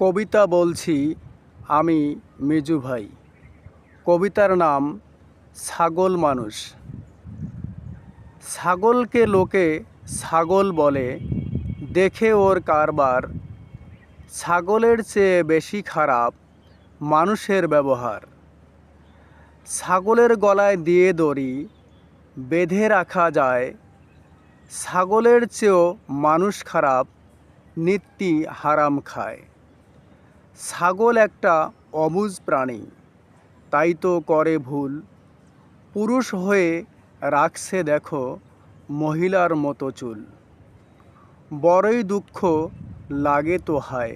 কবিতা বলছি আমি মিজু ভাই। কবিতার নাম ছাগল মানুষ। ছাগলকে লোকে ছাগল বলে। দেখে ওর কারবার। ছাগলের চেয়ে বেশি খারাপ মানুষের ব্যবহার। ছাগলের গলায় দিয়ে দড়ি বেঁধে রাখা যায়। ছাগলের চেয়েও মানুষ খারাপ নিত্যি হারাম খায়। ছাগল একটা অবুজ প্রাণী। তাই তো করে ভুল। পুরুষ হয়ে রাখছে দেখো মহিলার মতো চুল। বড়ই দুঃখ লাগে তো হায়।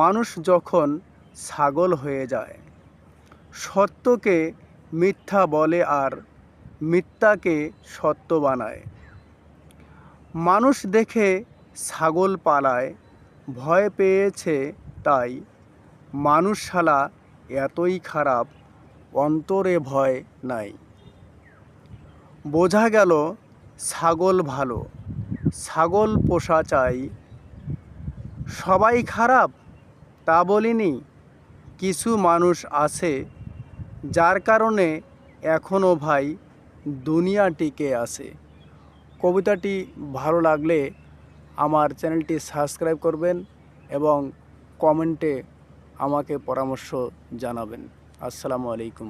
মানুষ যখন ছাগল হয়ে যায়, সত্যকে মিথ্যা বলে আর মিথ্যাকে সত্য বানায়। মানুষ দেখে ছাগল পালায়, ভয় পেয়েছে তাই মানুষ শালা এতই খারাপ, অন্তরে ভয় নাই। বোঝা গেল ছাগল ভালো, ছাগল পোষা চাই। সবাই খারাপ? তা বলিনি। কিছু মানুষ আছে, যার কারণে এখনও ভাই দুনিয়া টিকে আছে। কবিতাটি ভালো লাগলে আমার চ্যানেলটি সাবস্ক্রাইব করবেন এবং কমেন্টে আমাকে পরামর্শ জানাবেন। আসসালামু আলাইকুম।